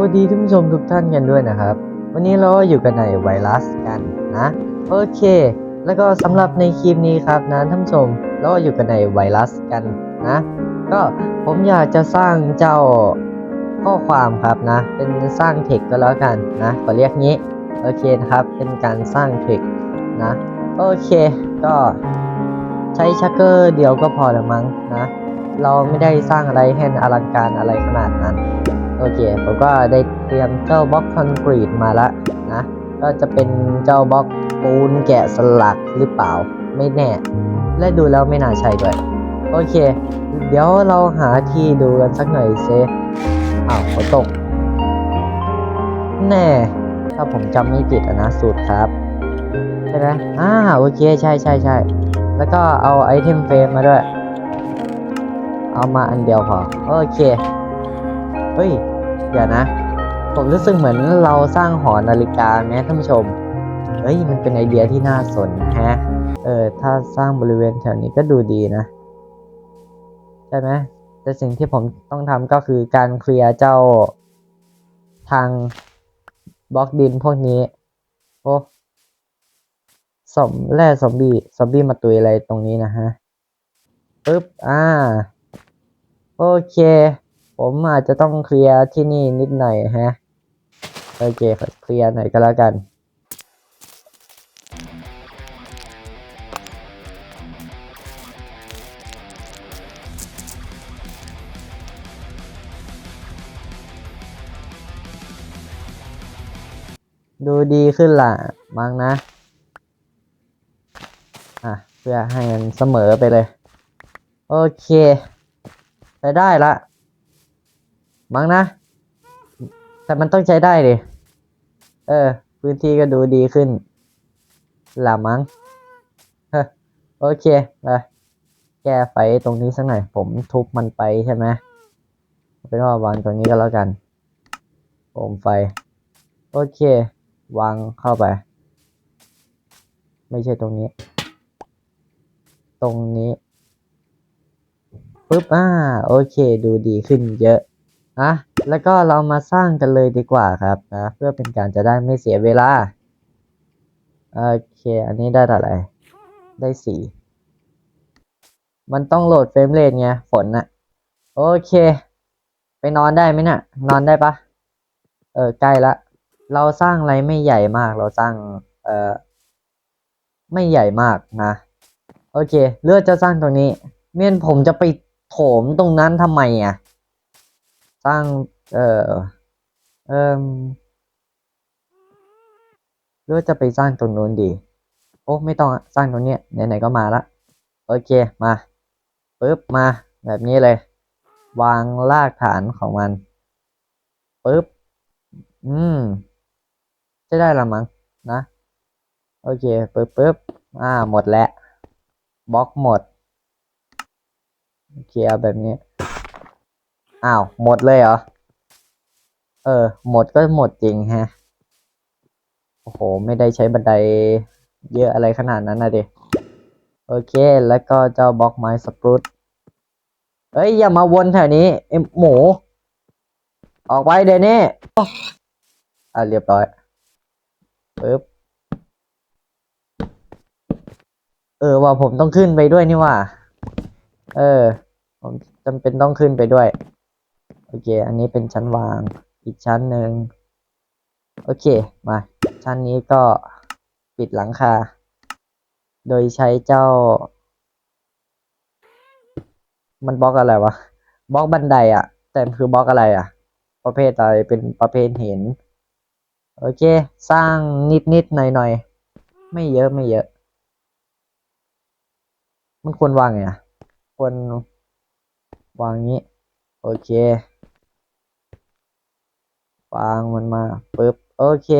วัสดีท่านผู้ชมทุกท่านกันด้วยนะครับ วันนี้เราอยู่กันในไวรัสกันนะโอเค แล้วก็สำหรับในคลิปนี้ครับนะท่านผู้ชมเราอยู่กันในไวรัสกันนะ ก็ผมอยากจะสร้างเจ้าข้อความครับนะ เป็นสร้างเทคก็แล้วกันนะขอเรียกงี้โอเคนะครับเป็นการสร้างเทคนะโอเค ก็ใช้ชักเกอร์เดียวก็พอละมั้งนะ เราไม่ได้สร้างอะไรให้อลังการอะไรขนาดนั้น โอเคผมก็ได้เตรียมเจ้าบล็อกคอนกรีตมาแล้วนะ ก็จะเป็นเจ้าบล็อกปูนแกะสลักหรือเปล่าไม่แน่ และดูแล้วไม่น่าใช่ด้วยโอเค เดี๋ยวเราหาที่ดูกันสักหน่อยเซอ้าวฝนตก แน่ ถ้าผมจำไม่ผิดนะสูตรครับ ใช่ไหมอ่าโอเค ใช่ใช่ใช่แล้วก็เอาไอเทมเฟรมมาด้วย เอามาอันเดียวพอ โอเค เฮ้ย เดี๋ยวนะ ผมรู้สึกเหมือนเราสร้างหอนาฬิกาไหมท่านผู้ชม เฮ้ย มันเป็นไอเดียที่น่าสนแฮะ เออ ถ้าสร้างบริเวณแถวนี้ก็ดูดีนะ ใช่ไหมแต่สิ่งที่ผมต้องทำก็คือการเคลียร์เจ้าทางบล็อกดินพวกนี้ โอ้สมแร่ซอมบี้ซอมบี้มาตุยอะไรตรงนี้นะฮะปึ๊บ อ่า โอเค ผมอาจจะต้องเคลียร์ที่นี่นิดหน่อยฮะ โอเคขอเคลียร์หน่อยก็แล้วกันดูดีขึ้นล่ะมั้งนะ อะ เพื่อให้มันเสมอไปเลย โอเคใช้ได้ละ มั้งนะ แต่มันต้องใช้ได้ดิ เออ พื้นที่ก็ดูดีขึ้นละมั้งเฮ้อโอเคไปแก้ไฟตรงนี้สักหน่อย ผมทุบมันไปใช่ไหมเป็นว่าวางตรงนี้ก็แล้วกันโคมไฟ โอเค วางเข้าไป ไม่ใช่ตรงนี้ ตรงนี้ปุ๊บอ่าโอเค ดูดีขึ้นเยอะ นะแล้วก็เรามาสร้างกันเลยดีกว่าครับนะเพื่อเป็นการจะได้ไม่เสียเวลาโอเค อันนี้ได้เท่าไหร่ได้สี่มันต้องโหลดเฟรมเรทไงฝนน่ะ โอเค ไปนอนได้ไหมน่ะ นอนได้ปะเออใกล้ละ เราสร้างอะไรไม่ใหญ่มาก เราสร้างเอ่อไม่ใหญ่มากนะ โอเค เลือกจะสร้างตรงนี้ เมียนผมจะไปโถมตรงนั้นทำไมอะ สร้าง เอ่อ เอ่มหรือว่าจะไปสร้างตรงนู้นดี โอ้ไม่ต้องสร้างตรงเนี้ยไหนๆก็มาละ โอเคมาปึ๊บมาแบบนี้เลย วางรากฐานของมันปึ๊บ อืม จะได้ละมั้งนะ โอเคปึ๊บปึ๊บอ่าหมดแล้วบล็อกหมด โอเคเอาแบบนี้ อ้าว หมดเลยเหรอ เออ หมดก็หมดจริงฮะ โอ้โห ไม่ได้ใช้บันไดเยอะอะไรขนาดนั้นนะดิ โอเค แล้วก็เจ้าบล็อกไม้สปรุตเฮ้ย อย่ามาวนแถวนี้ไอหมู ออกไปเดี๋ยวนี้อะเรียบร้อยปึ๊บเออว่าผมต้องขึ้นไปด้วยนี่ว่า เออ ผมจำเป็นต้องขึ้นไปด้วย อเค อันนี้เป็นชั้นวางอีกชั้นหนึ่งโอเค มา ชั้นนี้ก็ปิดหลังคา โดยใช้เจ้า มันบล็อกอะไรวะ บล็อกบันไดอะแต่คือบล็อกอะไรอะประเภทอะไร เป็นประเภทเห็น โอเค สร้างนิดนิดหน่อยหน่อยไม่เยอะไม่เยอะ มันควรวางไงอะควรวางงี้ โอเค วางมันมาปึ๊บโอเค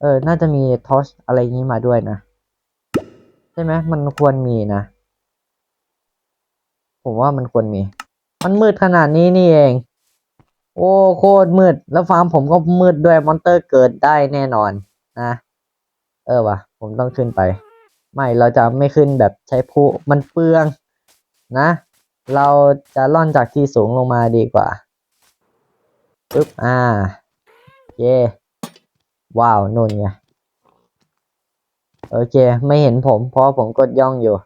เออ น่าจะมีทอชอะไรงี้มาด้วยนะ ใช่ไหมมันควรมีนะ ผมว่ามันควรมี มันมืดขนาดนี้นี่เอง โอ้โคตรมืด แล้วฟาร์มผมก็มืดด้วยมอนเตอร์เกิดได้แน่นอนนะ เออวะผมต้องขึ้นไป ไม่เราจะไม่ขึ้นแบบใช้ผู้มันเปลืองนะ เราจะล่อนจากที่สูงลงมาดีกว่าปึ๊บอ่า เย่ว้าวนู่นไงโอเค ไม่เห็นผม เพราะผมกดย่องอยู่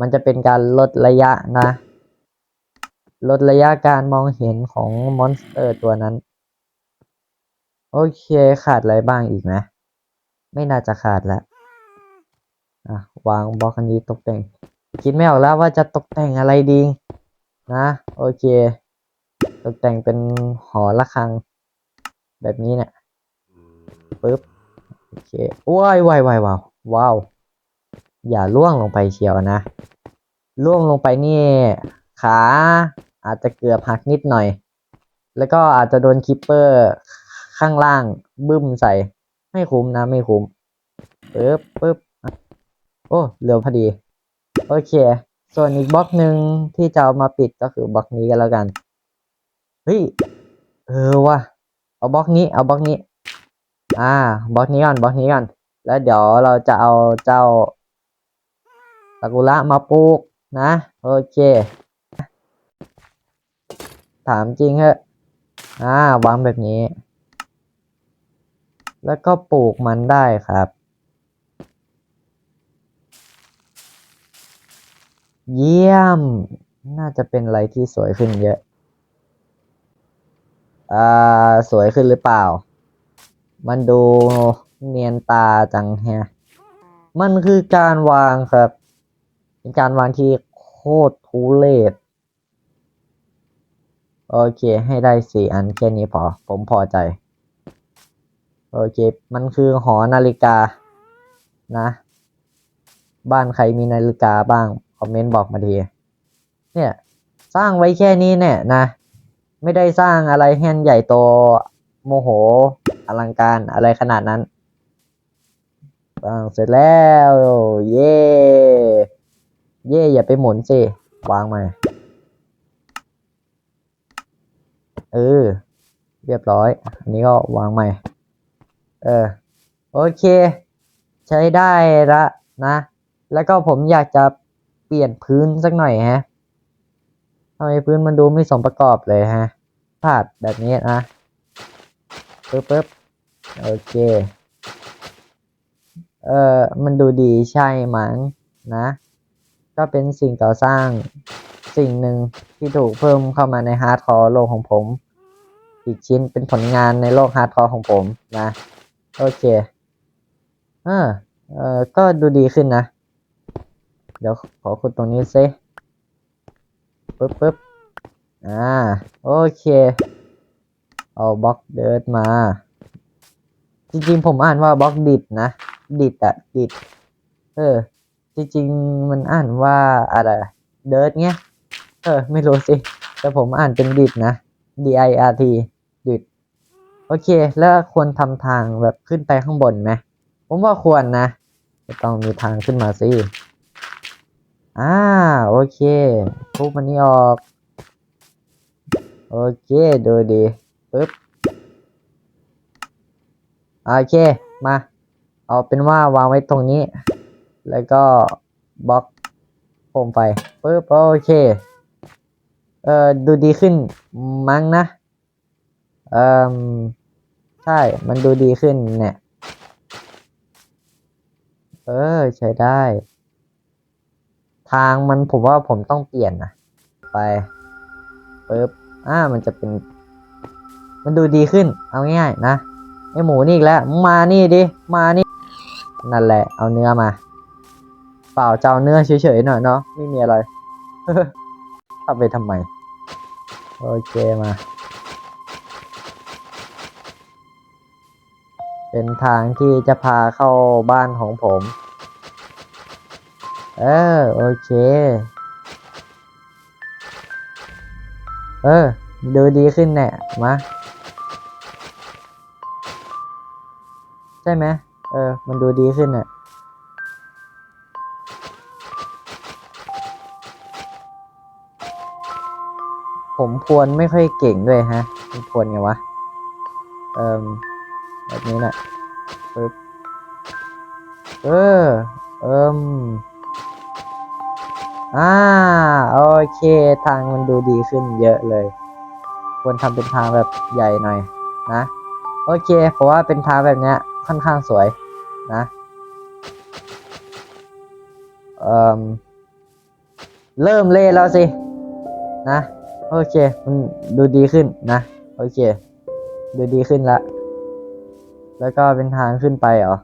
มันจะเป็นการลดระยะนะ ลดระยะการมองเห็นของมอนสเตอร์ตัวนั้น โอเคขาดอะไรบ้างอีกไหมไม่น่าจะขาดแล้วอะ วางบล็อกอันนี้ตกแต่ง คิดไม่ออกแล้วว่าจะตกแต่งอะไรดี นะ โอเค ตกแต่งเป็นหอระฆัง แบบนี้เนี่ยปึ๊บโอเคว้ายว้ายว้ายว้าวว้าวอย่าล่วงลงไปเชียวนะล่วงลงไปนี่ขาอาจจะเกือบหักนิดหน่อย แล้วก็อาจจะโดนคิปเปอร์ข้างล่างบึ้มใส่ ไม่คุ้มนะไม่คุ้มปึ๊บปึ๊บโอ้เหลือพอดี โอเค ส่วนอีกบล็อกหนึ่งที่จะเอามาปิดก็คือบล็อกนี้กันแล้วกัน เฮ้ย เออว่ะ เอาบล็อกนี้ เอาบล็อกนี้ อ่า บล็อกนี้ก่อน บล็อกนี้ก่อน แล้วเดี๋ยวเราจะเอาเจ้าซากุระมาปลูกนะ โอเค ถามจริงเหอะอ่าวางแบบนี้ แล้วก็ปลูกมันได้ครับ เยี่ยม น่าจะเป็นอะไรที่สวยขึ้นเยอะ อ่า สวยขึ้นหรือเปล่า มันดูเนียนตาจังแฮะ มันคือการวางครับ เป็นการวางที่โคตรทุเรศ โอเค ให้ได้สี่อันแค่นี้พอ ผมพอใจ โอเค มันคือหอนาฬิกา นะ บ้านใครมีนาฬิกาบ้าง คอมเมนต์บอกมาทีเนี่ยสร้างไว้แค่นี้เนี่ยนะ ไม่ได้สร้างอะไรแห่นใหญ่โตโมโหอลังการอะไรขนาดนั้นสร้างเสร็จแล้ว เย่เย่อย่าไปหมุนสิ วางมา เออ เรียบร้อย อันนี้ก็วางใหม่ เออ โอเค ใช้ได้ละนะ แล้วก็ผมอยากจะ เปลี่ยนพื้นสักหน่อยฮะทำไมพื้นมันดูไม่สมประกอบเลยฮะพลาดแบบนี้นะปึ๊บปึ๊บโอเค เออมันดูดีใช่มั้งนะ ก็เป็นสิ่งก่อสร้างสิ่งหนึ่งที่ถูกเพิ่มเข้ามาในฮาร์ดคอร์โลกของผม อีกชิ้นเป็นผลงานในโลกฮาร์ดคอร์ของผมนะ โอเคเออเออก็ดูดีขึ้นนะ เดี๋ยวขอขุดตรงนี้ซิปึ๊บปึ๊บอ่า โอเค เอาบล็อกเดิร์ดมา จริงๆ ผมอ่านว่าบล็อกดิดนะ ดิดอะดิด เออ จริงๆ มันอ่านว่าอะไร เดิร์ดเงี้ย เออ ไม่รู้สิ แต่ผมอ่านเป็นดิดนะ D I R T ดิด โอเค แล้วควรทำทางแบบขึ้นไปข้างบนไหม ผมว่าควรนะ จะต้องมีทางขึ้นมาสิ อ่าโอเคทุบมันนี้ออก โอเคดูดีปึ๊บโอเคมา เอาเป็นว่าวางไว้ตรงนี้ แล้วก็บล็อกโคมไฟปึ๊บโอเค เอ่อดูดีขึ้นมั้งนะ เอ่อใช่มันดูดีขึ้นเนี่ย เออใช้ได้ ทางมันผมว่าผมต้องเปลี่ยนนะไปปึ๊บอ่ามันจะเป็น มันดูดีขึ้น เอาง่ายๆนะไอหมูนี่อีกแล้วมานี่ดิมานี่ นั่นแหละ เอาเนื้อมา เปล่าเจ้าเนื้อเฉยๆหน่อยเนาะไม่มีอะไรทำไปทำไม โอเคมา เป็นทางที่จะพาเข้าบ้านของผม เออ โอเค เออ ดูดีขึ้นแน่มา ใช่ไหมเออ มันดูดีขึ้นน่ะผมพวนไม่ค่อยเก่งด้วยฮะมันพวนไงวะ เอ่มแบบนี้แหละปึ๊บ เออ เอิม อ่าโอเคทางมันดูดีขึ้นเยอะเลย ควรทำเป็นทางแบบใหญ่หน่อยนะ โอเคเพราะว่าเป็นทางแบบเนี้ยค่อนข้างสวยนะเอ่มเริ่มเล่แล้วสิ นะ โอเค มันดูดีขึ้นนะ โอเค ดูดีขึ้นละ แล้วก็เป็นทางขึ้นไปเหรอ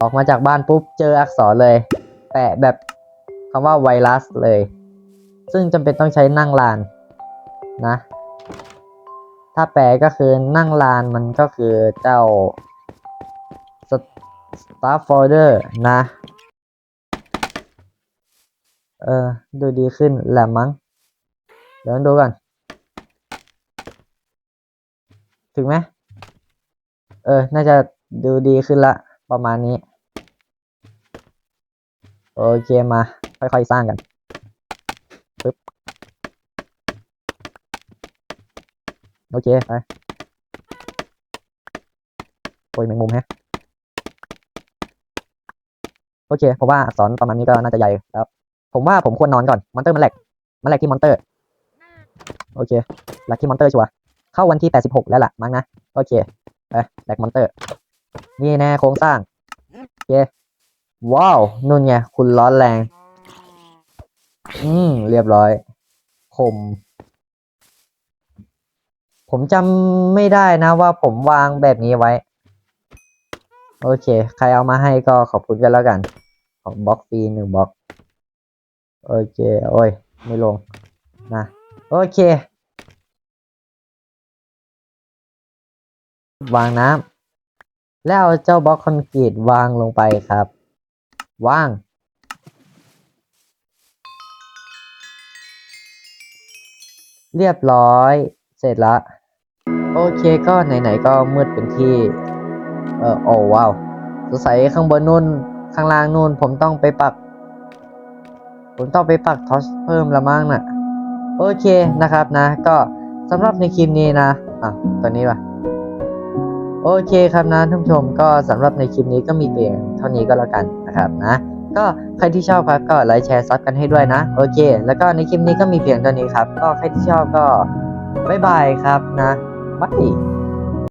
ออกมาจากบ้านปุ๊บ เจออักษรเลย แปะแบบ คำว่าไวรัสเลย ซึ่งจำเป็นต้องใช้นั่งลานนะ ถ้าแปลก็คือนั่งลานมันก็คือเจ้า Staff Folder นะ เออ ดูดีขึ้นแหละมั้ง เดี๋ยวดูกัน ถึงไหม เออ น่าจะดูดีขึ้นละ ประมาณนี้ โอเคมา ค่อยๆ สร้างกันปึ๊บโอเคไปโอ้ยแมงมุมฮะโอเคผมว่าอักษรประมาณนี้ก็น่าจะใหญ่แล้วผมว่าผมควรนอนก่อนมอนเตอร์มันแหลกมันแหลกที่มอนเตอร์โอเคแหลกที่มอนเตอร์ชัวเข้าวันที่86แล้วล่ะมั้งนะโอเคไปแหลกมอนเตอร์นี่แน่โครงสร้างโอเคว้าวนุ่นไงคุณร้อนแรง อืม เรียบร้อยคมผมจำไม่ได้นะว่าผมวางแบบนี้ไว้ โอเค ใครเอามาให้ก็ขอบคุณกันแล้วกัน ขอบล็อกฟรีหนึ่งบล็อก โอเค โอ้ย ไม่ลง นะ โอเค วางน้ำแล้วเอาเจ้าบล็อกคอนกรีตวางลงไปครับ วาง เรียบร้อย เสร็จละ โอเคก็ไหนๆก็มืดเป็นที่ เออโอ้ว้าวสงสัยข้างบนนู่นข้างล่างนู่น ผมต้องไปปัก ผมต้องไปปักทอสเพิ่มละมั้งน่ะ โอเคนะครับนะ ก็สำหรับในคลิปนี้นะ อะ ตอนนี้วะโอเคครับนะท่านผู้ชมก็สำหรับในคลิปนี้ก็มีเพียงเท่านี้ก็แล้วกันนะครับนะ ก็ใครที่ชอบครับก็ไลค์แชร์ซับกันให้ด้วยนะ โอเค แล้วก็ในคลิปนี้ก็มีเพียงเท่านี้ครับ ก็ใครที่ชอบก็บ๊ายบายครับนะบาย